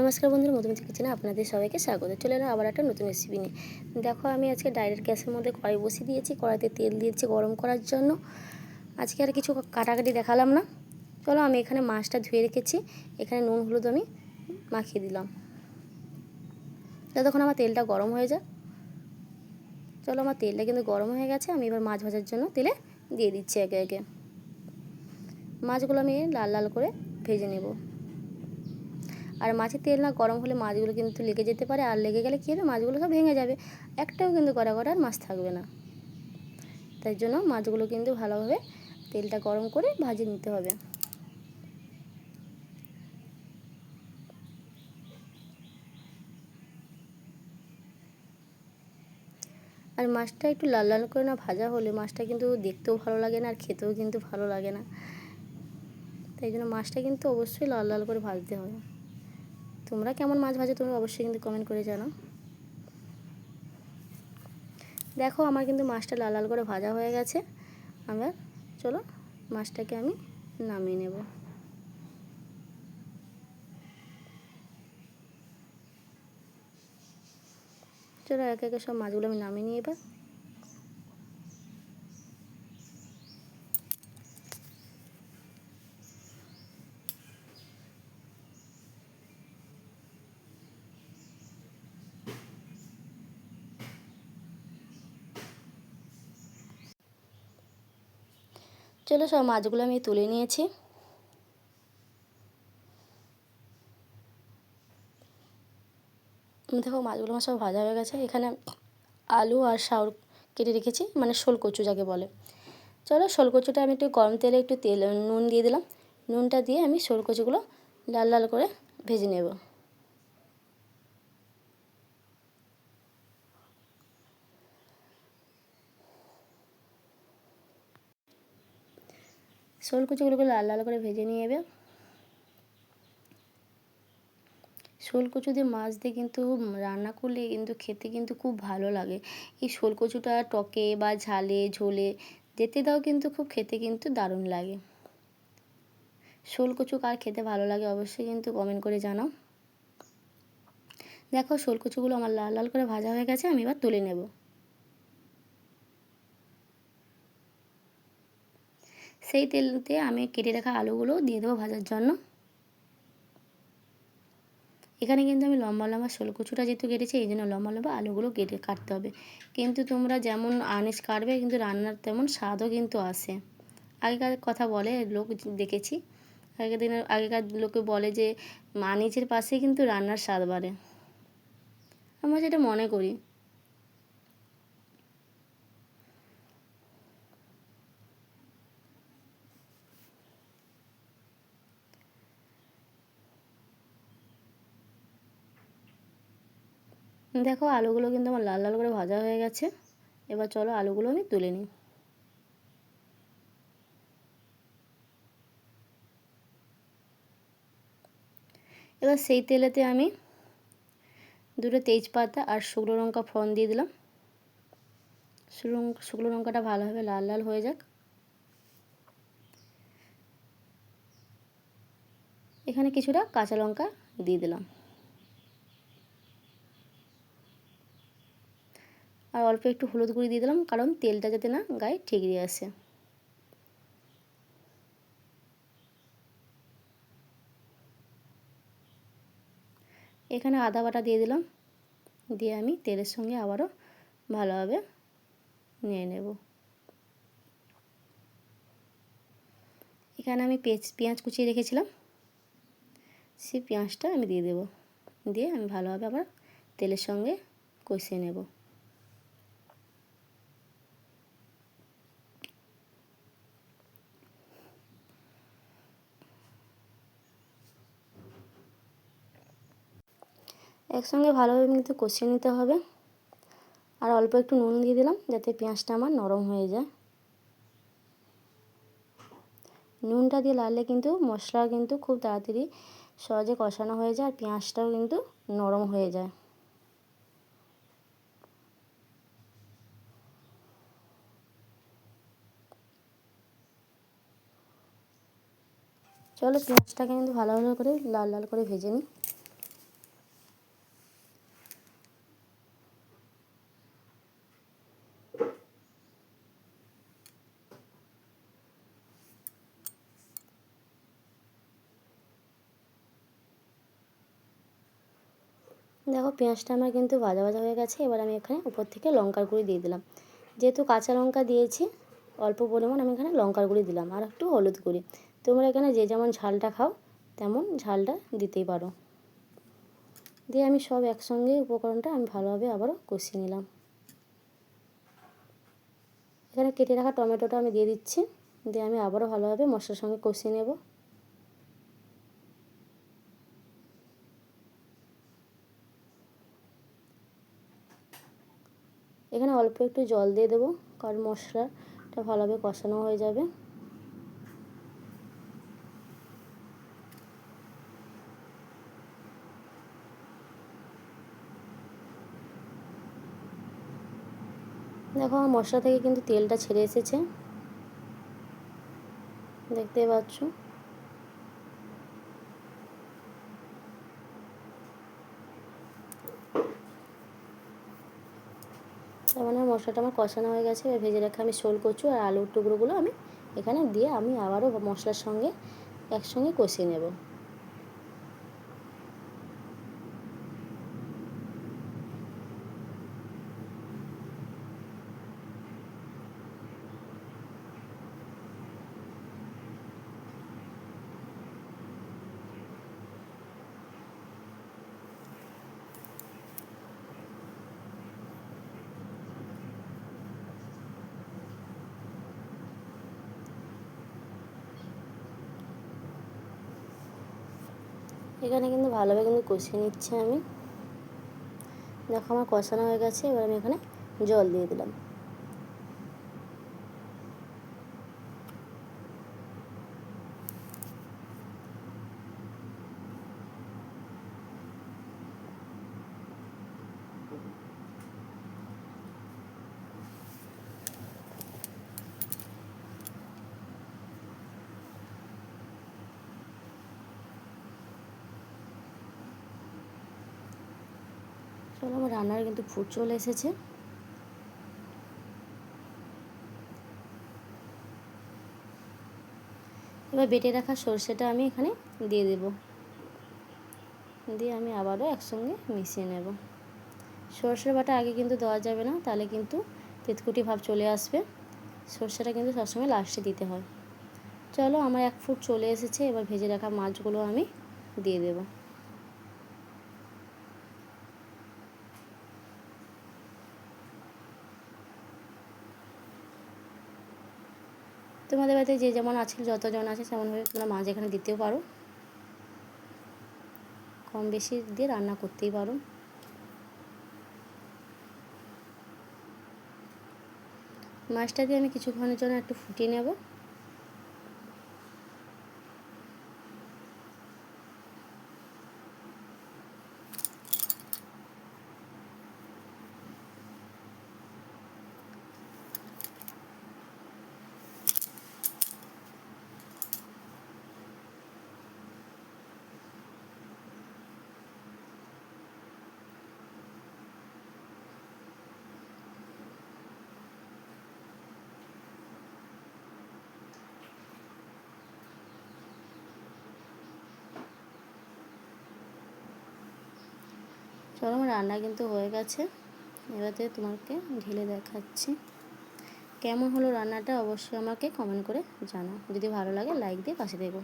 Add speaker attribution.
Speaker 1: নমস্কার বন্ধুরা, মধুমিতি কিচেনে আপনাদের সবাইকে স্বাগত। চলে এলাম আবার একটা নতুন রেসিপি নিয়ে। দেখো, আমি আজকে ডাইরেক্ট গ্যাসের মধ্যে কড়াই বসিয়ে দিয়েছি। কড়াইতে তেল দিয়েছি গরম করার জন্য। আজকে আর কিছু কাটাকাটি দেখালাম না। চলো, আমি এখানে মাছটা ধুয়ে রেখেছি। এখানে নুন, হলুদ আমি মাখিয়ে দিলাম। যতক্ষণ আমার তেলটা গরম হয়ে যায় চলো, আমার তেলটা কিন্তু গরম হয়ে গেছে। আমি এবার মাছ ভাজার জন্য তেলে দিয়ে দিচ্ছি একে একে। মাছগুলো আমি লাল লাল করে ভেজে নেব। আর মাছের তেল না গরম হলে মাছগুলো কিন্তু লেগে যেতে পারে, আর লেগে গেলে কী হবে? মাছগুলো সব ভেঙে যাবে। একটাও কিন্তু কড়া কড়া আর মাছ থাকবে না। তাই জন্য মাছগুলো কিন্তু ভালোভাবে তেলটা গরম করে ভাজে নিতে হবে। আর মাছটা একটু লাল লাল করে না ভাজা হলে মাছটা কিন্তু দেখতেও ভালো লাগে না, আর খেতেও কিন্তু ভালো লাগে না। তাই জন্য মাছটা কিন্তু অবশ্যই লাল লাল করে ভাজতে হবে। তোমরা কেমন মাছ ভাজো তোমরা অবশ্যই কিন্তু কমেন্ট করে জানো দেখো আমার কিন্তু মাছটা লাল লাল করে ভাজা হয়ে গেছে। আবার চলো মাছটাকে আমি নামিয়ে নেব। চলো একে একে সব মাছগুলো আমি নামিয়ে নিই এবার। চলো সব মাছগুলো আমি তুলে নিয়েছি। দেখো মাছগুলো আমার সব ভাজা হয়ে গেছে। এখানে আলু আর শাউর কেটে রেখেছি মানে শোল কচু যাকে বলে। চলো শোল কচুটা আমি একটু গরম তেলে একটু তেল, নুন দিয়ে দিলাম। নুনটা দিয়ে আমি শোল কচুগুলো লাল লাল করে ভেজে নেব। শোল কুচুগুলোকে লাল লাল করে ভেজে নিয়ে যাবে শোল কচু দিয়ে মাছ দিয়ে কিন্তু রান্না করলে কিন্তু খেতে কিন্তু খুব ভালো লাগে। এই শোল কচুটা টকে বা ঝালে, ঝোলে যেতে দাও কিন্তু খুব খেতে কিন্তু দারুণ লাগে। শোল কচু কার খেতে ভালো লাগে অবশ্যই কিন্তু কমেন্ট করে জানাও। দেখো শোল কচুগুলো আমার লাল লাল করে ভাজা হয়ে গেছে, আমি এবার তুলে নেব। সেই তেলতে আমি কেটে রাখা আলুগুলো দিয়ে দেবো ভাজার জন্য। এখানে কিন্তু আমি লম্বা লম্বা শোলকুচুটা যেহেতু কেটেছি, এই জন্য লম্বা লম্বা আলুগুলো কেটে কাটতে হবে। কিন্তু তোমরা যেমন আনিস কাটবে, কিন্তু রান্নার তেমন স্বাদও কিন্তু আসে আগেকার কথা বলে লোক দেখেছি, আগেকার দিনের, আগেকার লোকে বলে যে আনিজের পাশে কিন্তু রান্নার স্বাদ বাড়ে। আমরা যেটা মনে করি দেখো আলুগুলো কিন্তু আমার লাল লাল করে ভাজা হয়ে গেছে। এবার চলো আলুগুলো আমি তুলে নিই। এবার সেই তেলেতে আমি দুটো তেজপাতা আর শুকনো লঙ্কা ফোড়ন দিয়ে দিলাম। শুকনো লঙ্কাটা ভালোভাবে লাল লাল হয়ে যাক। এখানে কিছুটা কাঁচা লঙ্কা দিয়ে দিলাম। আর অল্প একটু হলুদ গুঁড়ি দিয়ে দিলাম, কারণ তেলটা যাতে না গায়ে ঠিকরে আসে। এখানে আদা বাটা দিয়ে দিলাম, দিয়ে আমি তেলের সঙ্গে আবারও ভালোভাবে নিয়ে নেব। এখানে আমি পেঁয়াজ কুচিয়ে রেখেছিলাম, সেই পেঁয়াজটা আমি দিয়ে দেব। দিয়ে আমি ভালোভাবে আবার তেলের সঙ্গে কষিয়ে নেব। একসঙ্গে ভালোভাবে কিন্তু কষিয়ে নিতে হবে। আর অল্প একটু নুন দিয়ে দিলাম যাতে পেঁয়াজটা আমার নরম হয়ে যায়। নুনটা দিয়ে লালে কিন্তু মশলা কিন্তু খুব তাড়াতাড়ি সহজে কষানো হয়ে যায় আর পেঁয়াজটাও কিন্তু নরম হয়ে যায়। চলো পেঁয়াজটাকে কিন্তু ভালো ভালো করে লাল লাল করে ভেজে নিই। দেখো পেঁয়াজটা আমার কিন্তু ভাজা ভাজা হয়ে গেছে, এবার আমি এখানে উপর থেকে লঙ্কার গুঁড়ি দিয়ে দিলাম। যেহেতু কাঁচা লঙ্কা দিয়েছি, অল্প পরিমাণ আমি এখানে লঙ্কার গুঁড়ি দিলাম আর একটু হলুদ গুঁড়ি। তোমরা এখানে যে যেমন ঝালটা খাও, তেমন ঝালটা দিতেই পারো। দিয়ে আমি সব একসঙ্গে উপকরণটা আমি ভালোভাবে আবারও কষিয়ে নিলাম। এখানে কেটে রাখা টমেটোটা আমি দিয়ে দিচ্ছি, দিয়ে আমি আবারও ভালোভাবে মশলার সঙ্গে কষিয়ে নেব। এখানে অল্প একটু জল দিয়ে দেবো, কারণ মশলাটা ভালোভাবে কষানো হয়ে যাবে। দেখো, আমার মশলা থেকে কিন্তু তেলটা ছেড়ে এসেছে। দেখতে পাচ্ছ? তার মানে মশলাটা আমার কষানো হয়ে গেছে। এবার ভেজে রাখা আমি শোল কচু আর আলুর টুকরোগুলো আমি এখানে দিয়ে আমি আবারও মশলার সঙ্গে একসঙ্গে কষিয়ে নেব। এখানে কিন্তু ভালোভাবে কিন্তু কষিয়ে নিচ্ছি আমি। দেখো আমার কষানো হয়ে গেছে, এবার আমি এখানে জল দিয়ে দিলাম। চলো আমার রান্নার কিন্তু ফুট চলে এসেছে। এবার বেটে রাখা সর্ষেটা আমি এখানে দিয়ে দেব। দিয়ে আমি আবারও একসঙ্গে মিশিয়ে নেব। সর্ষের বাটা আগে কিন্তু দেওয়া যাবে না, তাহলে কিন্তু তেতকুটি ভাব চলে আসবে। সর্ষেটা কিন্তু সবসময় লাস্টে দিতে হয়। চলো আমার এক ফুট চলে এসেছে, এবার ভেজে রাখা মাছগুলো আমি দিয়ে দেবো। তোমাদের বাড়িতে যে যেমন আছে, যতজন আছে সেমনভাবে তোমরা মাছ এখানে দিতেও পারো। কম বেশি দিয়ে রান্না করতেই পারো। মাছটা দিয়ে আমি কিছুক্ষণের জন্য একটু ফুটিয়ে নেব। চলো, আমার রান্না কিন্তু হয়ে গেছে। এবারে তোমাকে ঢেলে দেখাচ্ছি। কেমন হলো রান্নাটা অবশ্যই আমাকে কমেন্ট করে জানাও। যদি ভালো লাগে লাইক দিয়ে পাশে দেবো